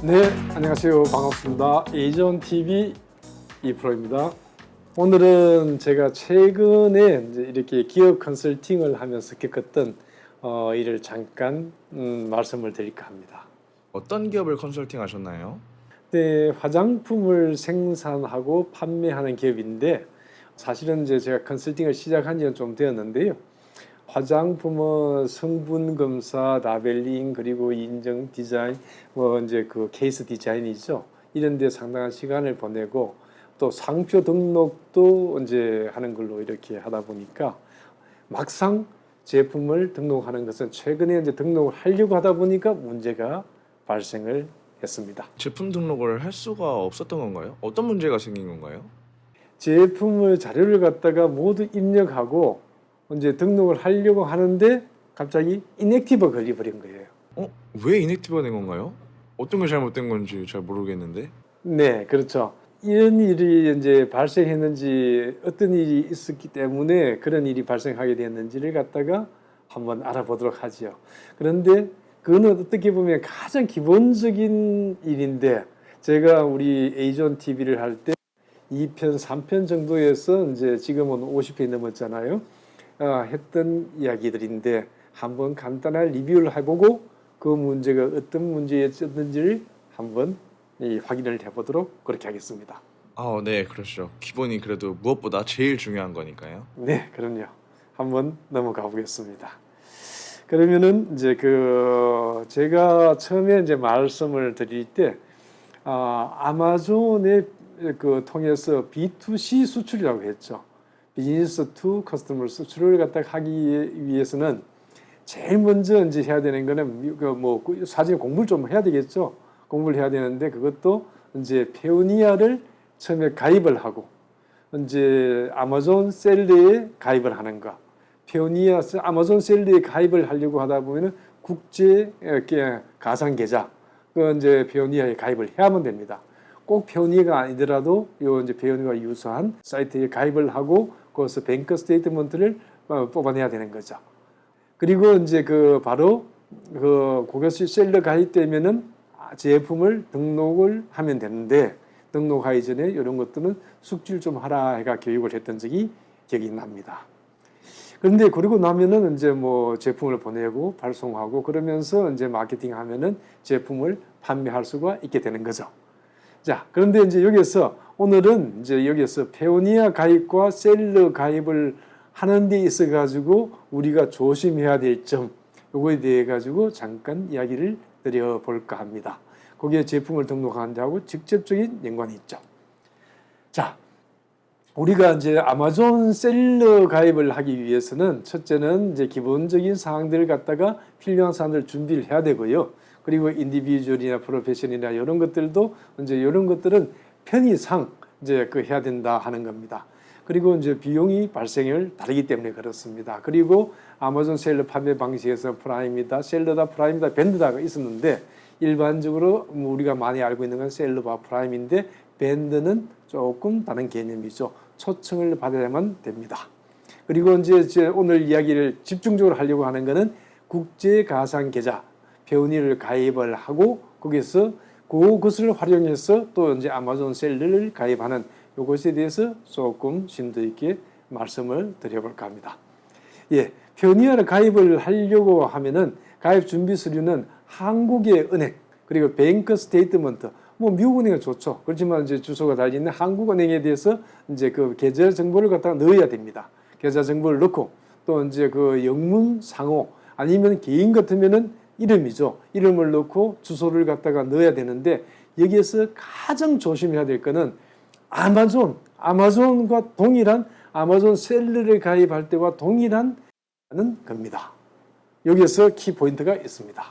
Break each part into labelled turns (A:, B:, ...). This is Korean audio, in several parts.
A: 네, 안녕하세요. 반갑습니다. 에이전 TV 이프로입니다. 오늘은 제가 최근에 이렇게 기업 컨설팅을 하면서 겪었던 어, 일을 잠깐 음, 말씀을 드릴까 합니다.
B: 어떤 기업을 컨설팅 하셨나요?
A: 네, 화장품을 생산하고 판매하는 기업인데 사실은 이제 제가 컨설팅을 시작한 지는 좀 되었는데요. 화장품은 성분 검사, 라벨링 그리고 인증 디자인 뭐 이제 그 케이스 디자인이죠. 이런 데 상당한 시간을 보내고 또 상표 등록도 이제 하는 걸로 이렇게 하다 보니까 막상 제품을 등록하는 것은 최근에 이제 등록을 하려고 하다 보니까 문제가 발생을 했습니다.
B: 제품 등록을 할 수가 없었던 건가요? 어떤 문제가 생긴 건가요?
A: 제품을 자료를 갖다가 모두 입력하고 이제 등록을 하려고 하는데 갑자기 인액티브 걸려버린 거예요.
B: 어? 왜 이넥티브가 된 건가요? 어떤 게 잘못된 건지 잘 모르겠는데
A: 네, 그렇죠. 이런 일이 이제 발생했는지 어떤 일이 있었기 때문에 그런 일이 발생하게 됐는지를 갖다가 한번 알아보도록 하지요. 그런데 그거는 어떻게 보면 가장 기본적인 일인데 제가 우리 에이전 TV를 할 때 2편, 3편 정도에서 이제 지금은 50편이 넘었잖아요. 아, 했던 이야기들인데 한번 간단한 리뷰를 해보고 그 문제가 어떤 문제였는지를 한번 이 확인을 해보도록 그렇게 하겠습니다.
B: 아, 네, 그렇죠. 기본이 그래도 무엇보다 제일 중요한 거니까요.
A: 네, 그럼요. 한번 넘어가 보겠습니다. 그러면은 이제 그 제가 처음에 이제 말씀을 드릴 때 아, 아마존에 그 통해서 B2C 수출이라고 했죠. 비즈니스 투 커스터머 수출을 갖다 하기 위해서는 제일 먼저 이제 해야 되는 거는 그뭐 사실 공부를 좀 해야 되겠죠. 공부를 해야 되는데 그것도 이제 페오니아를 처음에 가입을 하고 이제 아마존 셀러에 가입을 하는 거. 페오니아 아마존 셀러에 가입을 하려고 하다 보면은 국제 가상 계좌 그 이제 페오니아에 가입을 해야만 됩니다. 꼭 페오니아가 아니더라도 요 이제 페오니아가 유사한 사이트에 가입을 하고 거기서 뱅크 스테이트먼트를 어, 뽑아내야 되는 거죠. 그리고 이제 그 바로 그 고객수 셀러 가입되면은 제품을 등록을 하면 되는데 등록하기 전에 이런 것들은 숙지를 좀 하라 해가 교육을 했던 적이 기억이 납니다. 그런데 그러고 나면은 이제 뭐 제품을 보내고 발송하고 그러면서 이제 마케팅 하면은 제품을 판매할 수가 있게 되는 거죠. 자, 그런데 이제 여기서 오늘은 이제 여기서 페오니아 가입과 셀러 가입을 하는 데 있어 가지고 우리가 조심해야 될 점 요거에 대해 가지고 잠깐 이야기를 드려 볼까 합니다. 거기에 제품을 등록하는 데하고 직접적인 연관이 있죠. 자, 우리가 이제 아마존 셀러 가입을 하기 위해서는 첫째는 이제 기본적인 사항들을 갖다가 필요한 사항들 준비를 해야 되고요. 그리고 인디비주얼이나 프로페션이나 이런 것들도 이제 이런 것들은 편의상 이제 그 해야 된다 하는 겁니다. 그리고 이제 비용이 발생을 다르기 때문에 그렇습니다. 그리고 아마존 셀러 판매 방식에서 프라임이다, 셀러다, 프라임이다, 밴드다가 있었는데 일반적으로 뭐 우리가 많이 알고 있는 건 셀러와 프라임인데 밴드는 조금 다른 개념이죠. 초청을 받아야만 됩니다. 그리고 이제 제 오늘 이야기를 집중적으로 하려고 하는 것은 국제 가상 계좌 배우니를 가입을 하고 거기서 그것을 활용해서 또 이제 아마존 셀러를 가입하는 이것에 대해서 조금 심도 있게 말씀을 드려볼까 합니다. 예, 페오니아를 가입을 하려고 하면은 가입 준비 서류는 한국의 은행 그리고 뱅크 스테이트먼트 뭐 미국 은행은 좋죠. 그렇지만 이제 주소가 달려 있는 한국 은행에 대해서 이제 그 계좌 정보를 갖다가 넣어야 됩니다. 계좌 정보를 넣고 또 이제 그 영문 상호 아니면 개인 같으면은 이름이죠. 이름을 넣고 주소를 갖다가 넣어야 되는데 여기에서 가장 조심해야 될 거는 아마존, 아마존과 동일한 아마존 셀러를 가입할 때와 동일한 겁니다. 여기에서 키 포인트가 있습니다.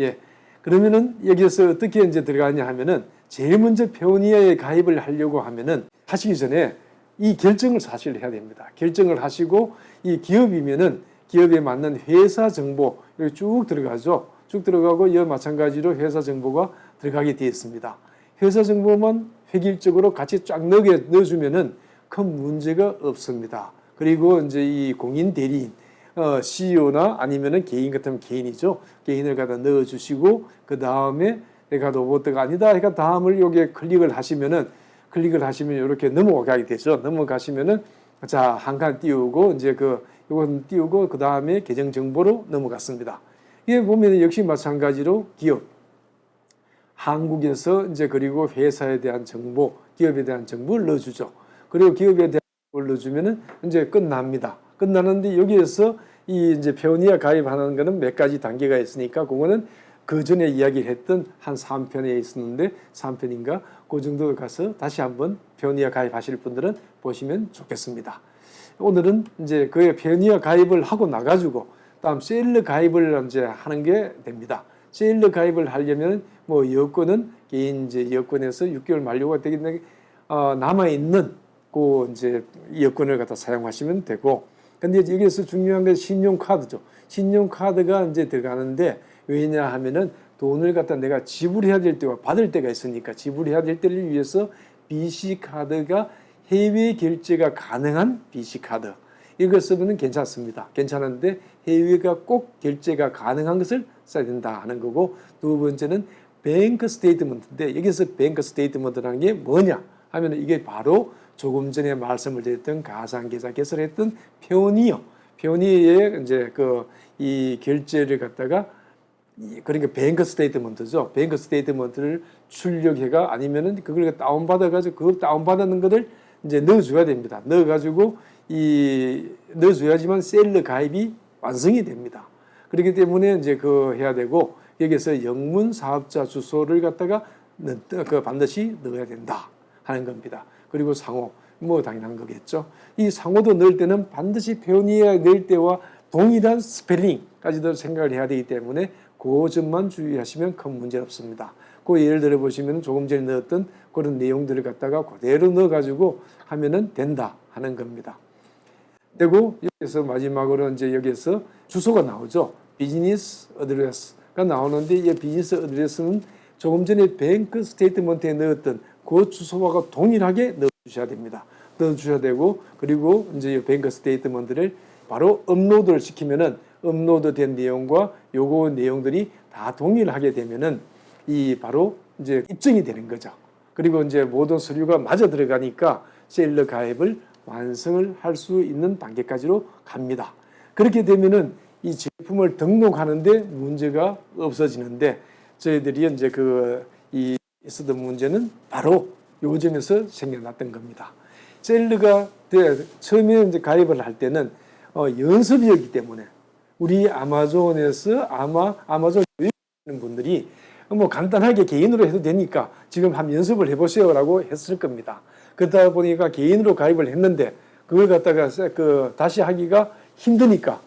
A: 예. 그러면은 여기에서 어떻게 이제 들어가냐 하면은 제일 먼저 페오니아에 가입을 하려고 하면은 하시기 전에 이 결정을 사실 해야 됩니다. 결정을 하시고 이 기업이면은 기업에 맞는 회사 정보 여기 쭉 들어가죠. 쭉 들어가고 이와 마찬가지로 회사 정보가 들어가게 되어 있습니다. 회사 정보만 획일적으로 같이 쫙 넣어 넣어주면은 큰 문제가 없습니다. 그리고 이제 이 공인 대리인 어, CEO나 아니면은 개인 같으면 개인이죠. 개인을 갖다 넣어주시고 그 다음에 내가 로봇가 아니다. 그러니까 다음을 여기에 클릭을 하시면은 클릭을 하시면 이렇게 넘어가게 되죠. 넘어가시면은 자 한 칸 띄우고 이제 그 이건 띄우고 그 다음에 계정 정보로 넘어갔습니다. 이게 보면 역시 마찬가지로 기업 한국에서 이제 그리고 회사에 대한 정보, 기업에 대한 정보를 넣어주죠. 그리고 기업에 대한 정보를 넣어주면은 이제 끝납니다. 끝나는데 여기에서 이 이제 페오니아 가입하는 거는 몇 가지 단계가 있으니까 그거는 그 전에 이야기했던 한 3편에 있었는데 3편인가 그 정도 가서 다시 한번 페오니아 가입하실 분들은 보시면 좋겠습니다. 오늘은 이제 그 페오니아 가입을 하고 나가지고 다음 세일러 가입을 이제 하는 게 됩니다. 세일러 가입을 하려면 뭐 여권은 개인 이제 여권에서 6개월 만료가 되기 때문에 어, 남아 있는 그 이제 여권을 갖다 사용하시면 되고 근데 여기서 중요한 게 신용카드죠. 신용카드가 이제 들어가는데 왜냐 하면은 돈을 갖다 내가 지불해야 될 때와 받을 때가 있으니까 지불해야 될 때를 위해서 BC 카드가 해외 결제가 가능한 BC 카드 이걸 쓰면 괜찮습니다. 괜찮은데 해외가 꼭 결제가 가능한 것을 써야 된다 하는 거고 두 번째는 뱅크 스테이트먼트인데 여기서 뱅크 스테이트먼트라는 게 뭐냐 하면 이게 바로 조금 전에 말씀을 드렸던 가상계좌 개설했던 표니어 표니의 이제 그 이 결제를 갖다가 이- 그러니까 뱅크 스테이트먼트죠. 뱅크 스테이트먼트를 출력해가 아니면은 그걸 다운 받아가지고 그 다운 받는 것을 이제 넣어줘야 됩니다. 넣어가지고 이 넣어줘야지만 셀러 가입이 완성이 됩니다. 그렇기 때문에 이제 그 해야 되고 여기서 영문 사업자 주소를 갖다가 넣, 그 반드시 넣어야 된다 하는 겁니다. 그리고 상호 뭐 당연한 거겠죠. 이 상호도 넣을 때는 반드시 표현이어야 넣을 때와 동일한 스펠링까지도 생각을 해야 되기 때문에 그 점만 주의하시면 큰 문제 없습니다. 그 예를 들어 보시면 조금 전에 넣었던 그런 내용들을 갖다가 그대로 넣어 가지고 하면은 된다 하는 겁니다. 되고 여기서 마지막으로 이제 여기서 주소가 나오죠. 비즈니스 어드레스가 나오는데 이 비즈니스 어드레스는 조금 전에 뱅크 스테이트먼트에 넣었던 그 주소와 동일하게 넣어주셔야 됩니다. 넣어주셔야 되고 그리고 이제 이 뱅크 스테이트먼트를 바로 업로드를 시키면은 업로드된 내용과 요거 내용들이 다 동일하게 되면은 이 바로 이제 입증이 되는 거죠. 그리고 이제 모든 서류가 맞아 들어가니까 셀러 가입을 완성을 할 수 있는 단계까지로 갑니다. 그렇게 되면은 이 제품을 등록하는데 문제가 없어지는데 저희들이 이제 그 이 있었던 문제는 바로 요 점에서 생겨났던 겁니다. 셀러가 돼- 처음에 이제 가입을 할 때는 어, 연습이었기 때문에 우리 아마존에서 아마 아마존 있는 분들이 뭐 간단하게 개인으로 해도 되니까 지금 한번 연습을 해보세요라고 했을 겁니다. 그러다 보니까 개인으로 가입을 했는데 그걸 갖다가 세- 그 다시 하기가 힘드니까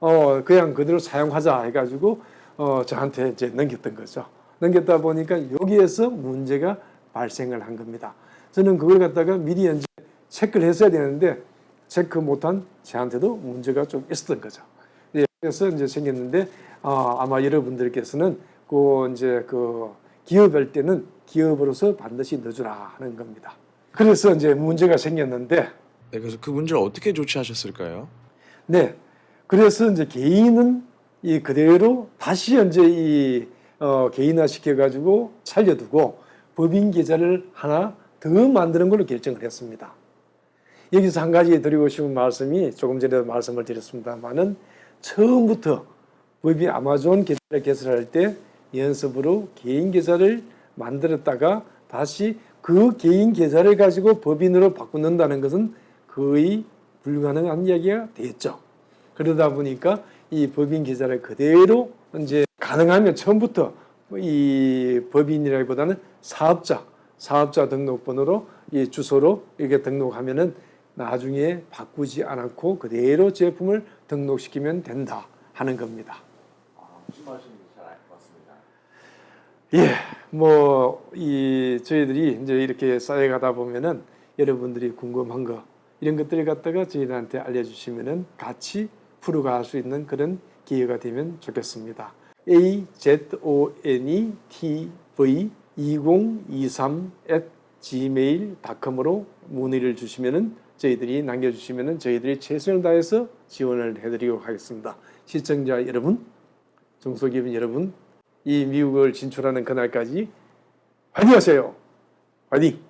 A: 어 그냥 그대로 사용하자 해가지고 어 저한테 이제 넘겼던 거죠. 넘겼다 보니까 여기에서 문제가 발생을 한 겁니다. 저는 그걸 갖다가 미리 이제 체크를 했어야 되는데 체크 못한 저한테도 문제가 좀 있었던 거죠. 예, 그래서 이제 생겼는데 아, 아마 여러분들께서는 그 이제 그 기업할 때는 기업으로서 반드시 넣어주라 하는 겁니다. 그래서 이제 문제가 생겼는데
B: 네, 그래서 그 문제를 어떻게 조치하셨을까요?
A: 네. 그래서 이제 개인은 이 그대로 다시 이제 이 어, 개인화 시켜가지고 살려두고 법인 계좌를 하나 더 만드는 걸로 결정을 했습니다. 여기서 한 가지 드리고 싶은 말씀이 조금 전에 말씀을 드렸습니다만은 처음부터 법인 아마존 계좌를 개설할 때 연습으로 개인 계좌를 만들었다가 다시 그 개인 계좌를 가지고 법인으로 바꾼다는 것은 거의 불가능한 이야기가 되겠죠. 그러다 보니까 이 법인 계좌를 그대로 이제 가능하면 처음부터 이 법인이라기보다는 사업자, 사업자 등록번호로 이 주소로 이렇게 등록하면은 나중에 바꾸지 않고 그대로 제품을 등록시키면 된다 하는 겁니다.
C: 무슨 말씀인지 잘 알 것 같습니다.
A: 예, 뭐 이 저희들이 이제 이렇게 쌓여가다 보면은 여러분들이 궁금한 거 이런 것들을 갖다가 저희들한테 알려주시면은 같이 풀어갈 수 있는 그런 기회가 되면 좋겠습니다. A Z O N E T V 2023 at gmail.com으로 문의를 주시면은 저희들이 남겨주시면은 저희들이 최선을 다해서 지원을 해드리도록 하겠습니다. 시청자 여러분, 중소기업 여러분 이 미국을 진출하는 그날까지 화이팅하세요. 화이팅!